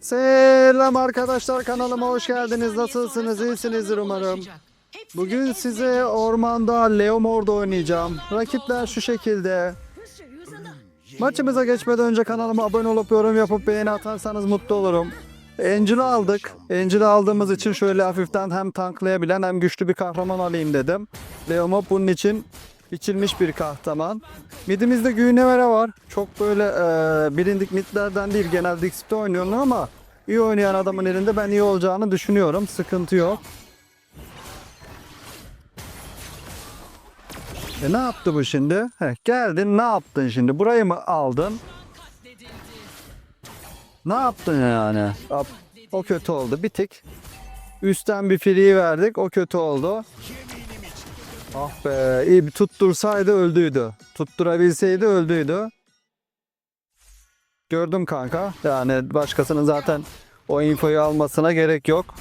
Selam arkadaşlar kanalıma hoş geldiniz. Nasılsınız? İyisinizdir umarım. Bugün size ormanda Leomord'da oynayacağım. Rakipler şu şekilde. Maçımıza geçmeden önce kanalıma abone olup yorum yapıp beğeni atarsanız mutlu olurum. Angel'ı aldık. Angel'ı aldığımız için şöyle hafiften hem tanklayabilen hem güçlü bir kahraman alayım dedim. Leomord bunun için biçilmiş bir kahraman. Midimizde Güynevere var. Çok böyle e, bilindik midlerden değil genelde Xp'te oynuyorlar ama iyi oynayan adamın elinde ben iyi olacağını düşünüyorum. Sıkıntı yok. E ne yaptı bu şimdi? Heh, geldin ne yaptın şimdi? Burayı mı aldın? Ne yaptın yani? O kötü oldu bir tık. Üstten bir free verdik o kötü oldu. Ah be iyi tuttursaydı öldüydü. Tutturabilseydi öldüydü. Gördüm kanka. Yani başkasının zaten o infoyu almasına gerek yok.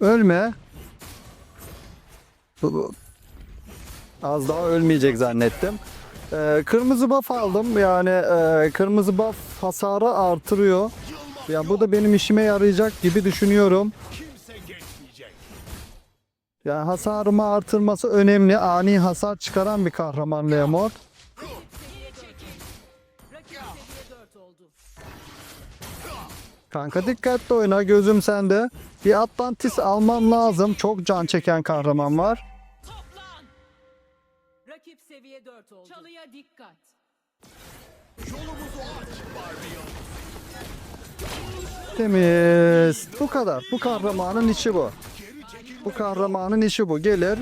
Ölme. Az daha ölmeyecek zannettim. Ee, kırmızı buff aldım. Yani e, kırmızı buff hasarı artırıyor. Ya bu da benim işime yarayacak gibi düşünüyorum. Yani hasarımı artırması önemli. Ani hasar çıkaran bir kahraman Leomord. Kanka dikkatli oyna gözüm sende. Bir Atlantis alman lazım. Çok can çeken kahraman var. Toplan! Rakip seviye 4 oldu. Çalıya dikkat. Temiz. Bu kadar. Bu kahramanın işi bu. Bu kahramanın işi bu. Gelir,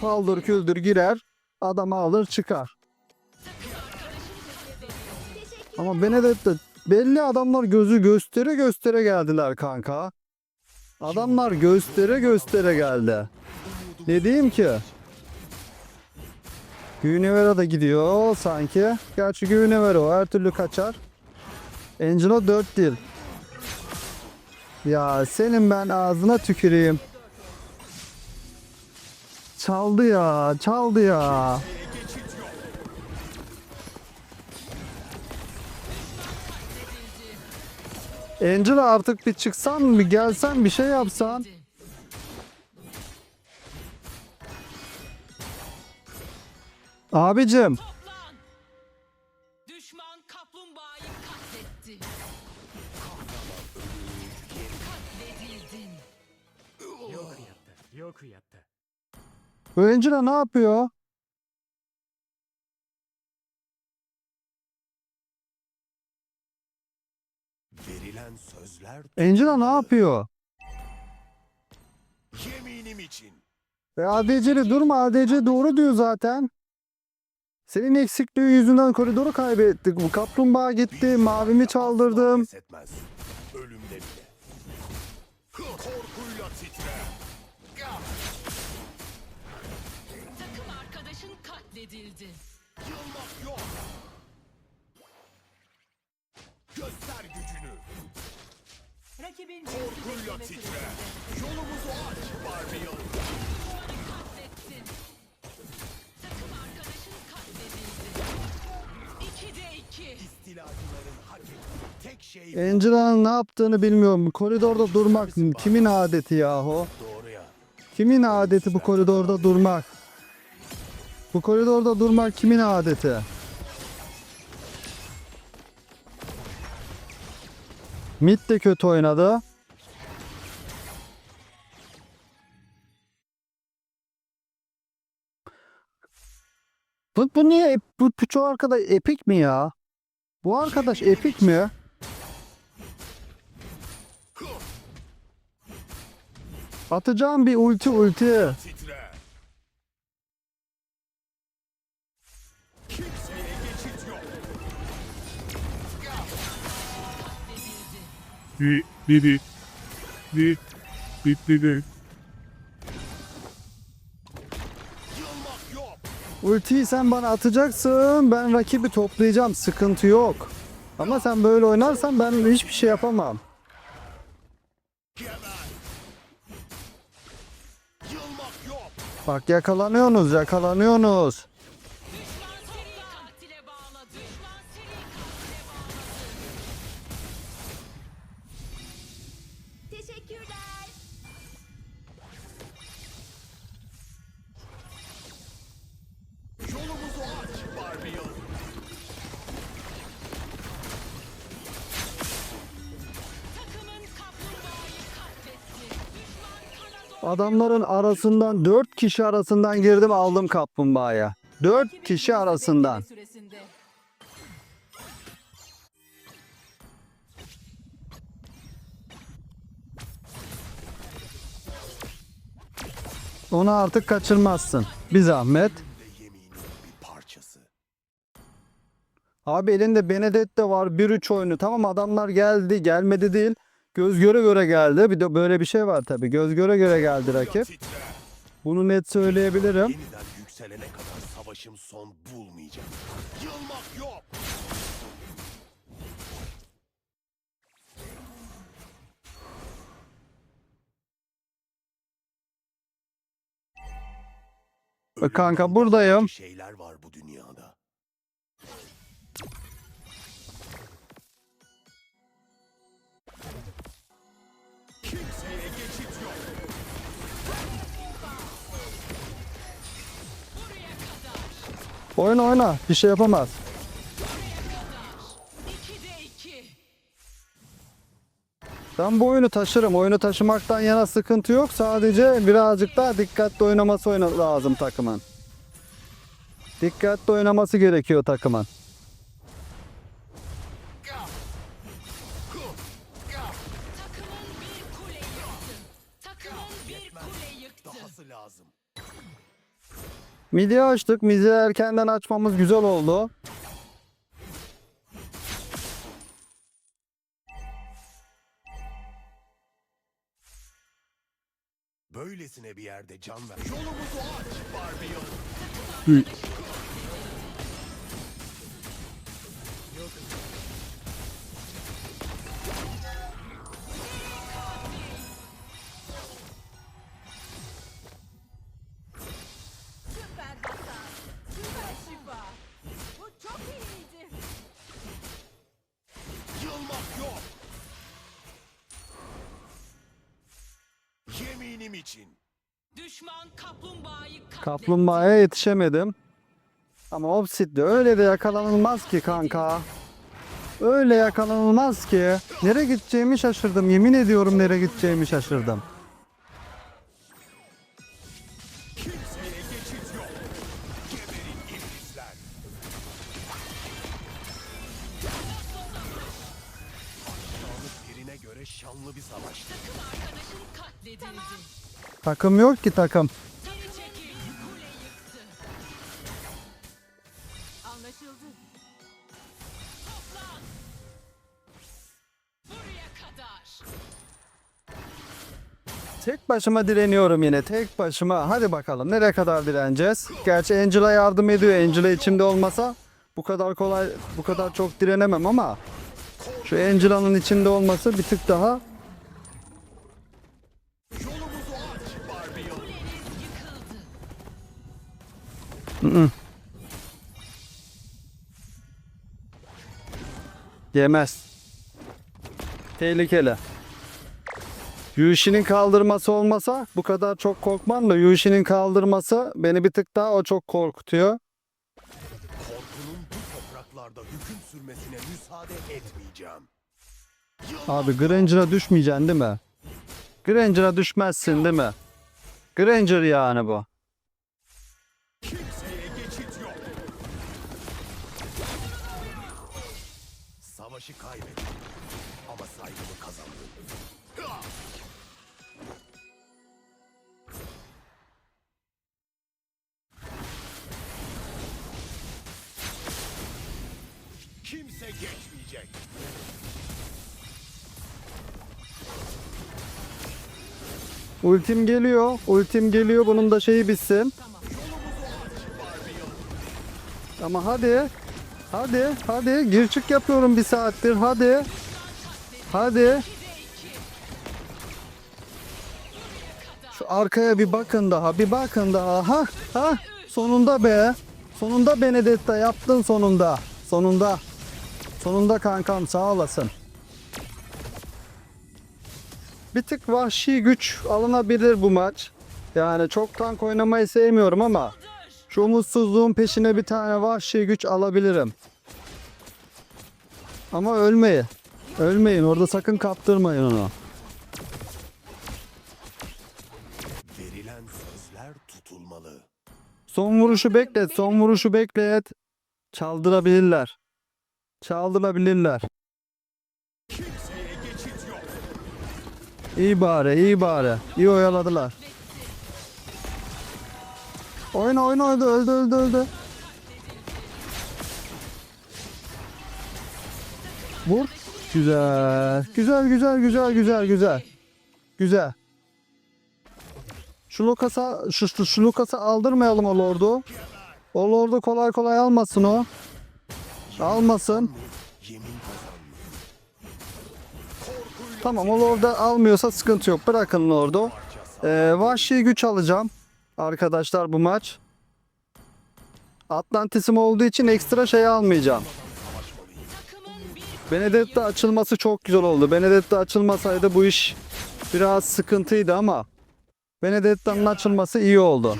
paldır küldür girer, adamı alır çıkar. Ama Benedetta belli adamlar gözü göstere göstere geldiler kanka. Adamlar göstere göstere geldi. Ne diyeyim ki? Günevera da gidiyor sanki. Gerçi Günevera o her türlü kaçar. Angelo 4 değil. Ya senin ben ağzına tüküreyim. Çaldı ya, çaldı ya. Angela artık bir çıksan bir gelsen bir şey yapsan. Abicim Angela ne yapıyor? Verilen sözler Angela ne yapıyor? yeminim için. E ADC'li durma ADC doğru diyor zaten. Senin eksikliği yüzünden koridoru kaybettik. Bu kaplumbağa gitti, mavimi çaldırdım. Ölümde Yılmak yok. Göster gücünü. Rakibin Korkuyla titre. Yolumuzu aç Barbiyon. katlettin. Takım arkadaşın katledildi. 2'de 2. İstilacıların hak ettiği tek şey Angela'nın ne yaptığını bilmiyorum. Koridorda durmak kimin adeti yahu? doğru ya. Kimin adeti bu koridorda durmak? Bu koridorda durmak kimin adeti? Mid de kötü oynadı. Bu, bu niye bu, bu çoğu arkadaş epik mi ya? Bu arkadaş epik mi? Atacağım bir ulti ulti. Di. Yılmak yok. Ultiyi sen bana atacaksın. Ben rakibi toplayacağım. Sıkıntı yok. Ama sen böyle oynarsan ben hiçbir şey yapamam. Bak yakalanıyorsunuz, yakalanıyorsunuz. Adamların arasından 4 kişi arasından girdim aldım kaplumbağaya. 4 kişi arasından. Onu artık kaçırmazsın. Bir zahmet. Abi elinde Benedetta var 1-3 oyunu. Tamam adamlar geldi gelmedi değil. Göz göre göre geldi. Bir de böyle bir şey var tabi. Göz göre göre geldi rakip. Bunu net söyleyebilirim. Yeniden yükselene kadar savaşım son bulmayacak. Yılmak yok. Kanka, buradayım. Şeyler var bu dünyada. Kimseye geçit yok. Oyna oyna. Bir şey yapamaz. Ben bu oyunu taşırım. Oyunu taşımaktan yana sıkıntı yok. Sadece birazcık daha dikkatli oynaması oyna lazım takımın. Dikkatli oynaması gerekiyor. Takımın lazım. Midi açtık. Midi erkenden açmamız güzel oldu. Böylesine bir yerde can ver. Yolumuzu aç Barbie. Yeminim için. Düşman kaplumbağayı katletti. Kaplumbağaya yetişemedim. Ama Obsid'de öyle de yakalanılmaz ki kanka. Öyle yakalanılmaz ki. Nereye gideceğimi şaşırdım. Yemin ediyorum nereye gideceğimi şaşırdım. Göre şanlı bir savaştı. Takım arkadaşın katledildi. Takım yok ki takım. Tek başıma direniyorum yine. Tek başıma. Hadi bakalım nereye kadar direneceğiz? Gerçi Angela yardım ediyor. Angela içimde olmasa bu kadar kolay, bu kadar çok direnemem ama şu Angela'nın içinde olması bir tık daha yıkıldı. Yemez. Tehlikeli. Yushi'nin kaldırması olmasa bu kadar çok korkmam da Yushi'nin kaldırması beni bir tık daha o çok korkutuyor. Korkunun bu topraklarda hüküm sürmesine müsaade etmeyeceğim. Abi Granger'a düşmeyeceksin değil mi? Granger'a düşmezsin değil mi? Granger yani bu. Savaşı kaybettim ama saygımı kazandım. Kimse geçmeyecek. Ultim geliyor. Ultim geliyor. Bunun da şeyi bitsin. Ama hadi. Hadi. Hadi. Gir yapıyorum bir saattir. Hadi. Hadi. Şu arkaya bir bakın daha. Bir bakın daha. Ha. Ha. Sonunda be. Sonunda Benedetta yaptın sonunda. Sonunda. Sonunda kankam sağ olasın. Bir tık vahşi güç alınabilir bu maç. Yani çok tank oynamayı sevmiyorum ama şu umutsuzluğun peşine bir tane vahşi güç alabilirim. Ama ölmeyin. Ölmeyin. Orada sakın kaptırmayın onu. Verilen sözler tutulmalı. Son vuruşu beklet. Son vuruşu beklet. Çaldırabilirler. Çaldırabilirler. İyi bari, iyi bari. İyi oyaladılar. Oyna oyna öldü öldü öldü öldü. Vur. Güzel. Güzel güzel güzel güzel güzel. Güzel. Şu Lucas'a şu, şu, şu Lucas'a aldırmayalım o Lord'u. O Lord'u kolay kolay almasın o. Almasın. Tamam o Lord'u almıyorsa sıkıntı yok. Bırakın Lord'u. Ee, vahşi güç alacağım. Arkadaşlar bu maç. Atlantis'im olduğu için ekstra şey almayacağım. Benedetta açılması çok güzel oldu. Benedetta açılmasaydı bu iş biraz sıkıntıydı ama Benedetta'nın açılması iyi oldu.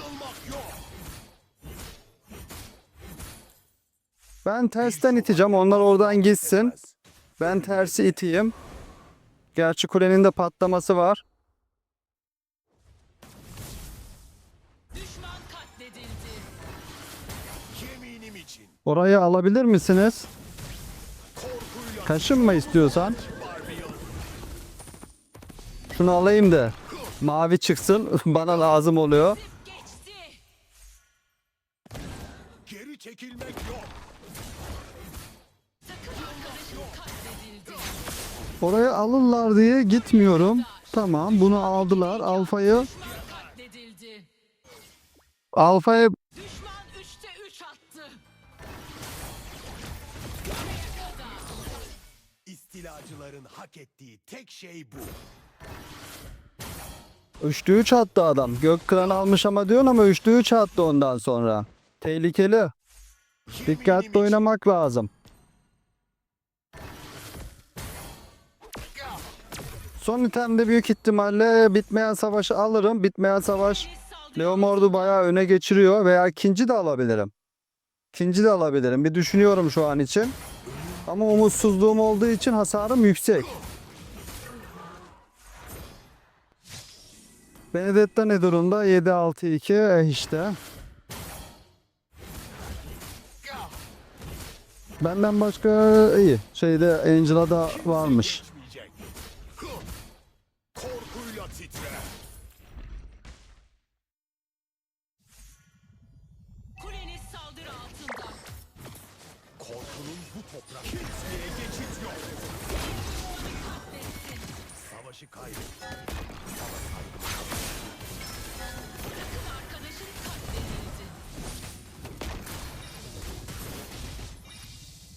Ben tersten iteceğim. Onlar oradan gitsin. Ben tersi iteyim. Gerçi kulenin de patlaması var. Orayı alabilir misiniz? Kaşınma istiyorsan. Şunu alayım da mavi çıksın. Bana lazım oluyor. Geri çekilmek yok. Oraya alırlar diye gitmiyorum. Tamam bunu aldılar. Alfayı Katledildi. İstilacıların hak ettiği tek şey bu. üçlü 3 attı adam. Gök kıran almış ama diyorsun ama üçlü 3 attı ondan sonra. Tehlikeli. Dikkatli oynamak lazım. Son itemde büyük ihtimalle bitmeyen savaşı alırım. Bitmeyen savaş Leomord'u bayağı öne geçiriyor veya ikinci de alabilirim. İkinci de alabilirim. Bir düşünüyorum şu an için. Ama umutsuzluğum olduğu için hasarım yüksek. Benedetta ne durumda? 7-6-2 eh işte. Benden başka iyi. Şeyde Angela'da varmış. Geçmeyecek. Hı. Korkuyla titre.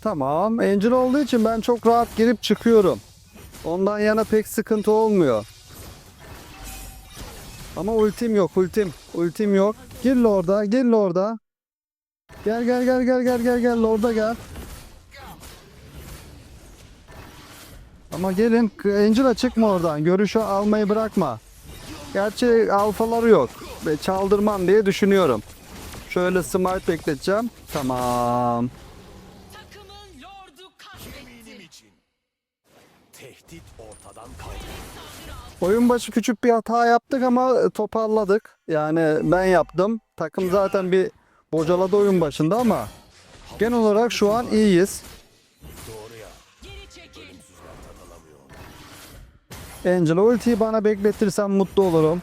Tamam. Angel olduğu için ben çok rahat girip çıkıyorum. Ondan yana pek sıkıntı olmuyor. Ama ultim yok ultim. Ultim yok. Gir orada, gir orada. Gel gel gel gel gel gel gel orada gel. Ama gelin Angela çıkma oradan. Görüşü almayı bırakma. Gerçi alfaları yok. Ve çaldırmam diye düşünüyorum. Şöyle smite bekleteceğim. Tamam. Oyun başı küçük bir hata yaptık ama toparladık. Yani ben yaptım. Takım zaten bir bocaladı oyun başında ama genel olarak şu an iyiyiz. Angela ultiyi bana bekletirsen mutlu olurum.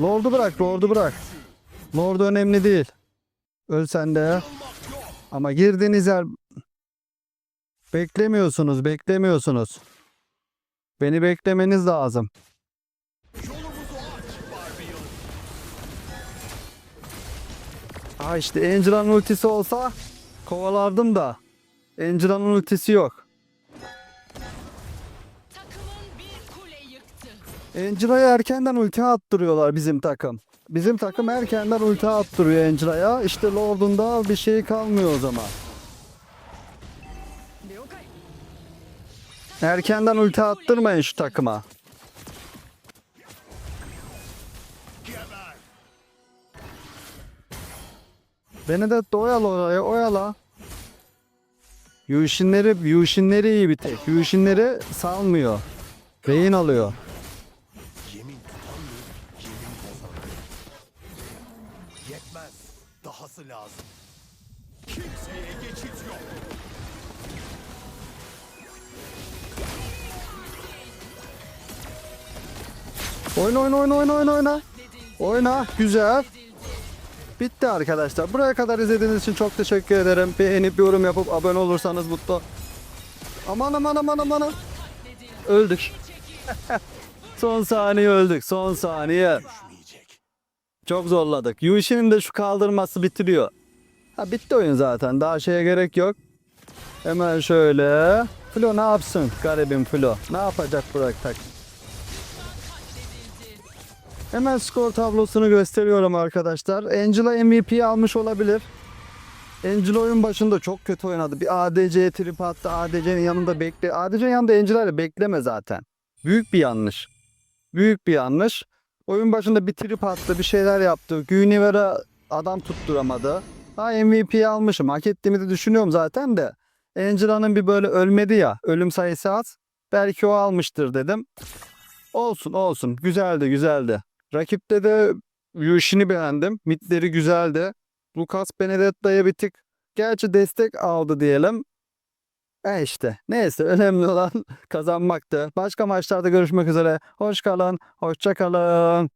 Lord'u bırak, Lord'u bırak. Lord önemli değil. Ölsen de. Ama girdiğiniz yer... Beklemiyorsunuz, beklemiyorsunuz. Beni beklemeniz lazım. Ha işte Angela'nın ultisi olsa kovalardım da. Angela'nın ultisi yok. Angela'ya erkenden ulti attırıyorlar bizim takım. Bizim takım erkenden ulti attırıyor Angela'ya. İşte Lord'un bir şey kalmıyor o zaman. Erkenden ulti attırmayın şu takıma. Beni de doyal oraya oyala. Yushinleri, Yushinleri iyi bir tek. Yushinleri salmıyor. Beyin alıyor. Yetmez. Dahası lazım. Kimseye geçit yok. Oyna oyna oyna oyna oyna oyna. Oyna. Güzel. Bitti arkadaşlar. Buraya kadar izlediğiniz için çok teşekkür ederim. Beğenip yorum yapıp abone olursanız mutlu. Aman aman aman aman. Öldük. son saniye öldük. Son saniye. Çok zorladık. Yushi'nin de şu kaldırması bitiriyor. Ha bitti oyun zaten. Daha şeye gerek yok. Hemen şöyle. Flo ne yapsın? Garibim Flo. Ne yapacak Burak Tak? Hemen skor tablosunu gösteriyorum arkadaşlar. Angela MVP almış olabilir. Angela oyun başında çok kötü oynadı. Bir ADC trip attı. ADC'nin yanında bekle. ADC'nin yanında Angela ile bekleme zaten. Büyük bir yanlış. Büyük bir yanlış. Oyun başında bir trip attı, bir şeyler yaptı. Güniver'a adam tutturamadı. Ha MVP almışım. Hak ettiğimi de düşünüyorum zaten de. Angela'nın bir böyle ölmedi ya. Ölüm sayısı az. Belki o almıştır dedim. Olsun olsun. Güzeldi güzeldi. Rakipte de Yushin'i beğendim. Midleri güzeldi. Lucas Benedetta'ya bir tık gerçi destek aldı diyelim. E işte neyse önemli olan kazanmaktı. Başka maçlarda görüşmek üzere. Hoş kalın, hoşça kalın.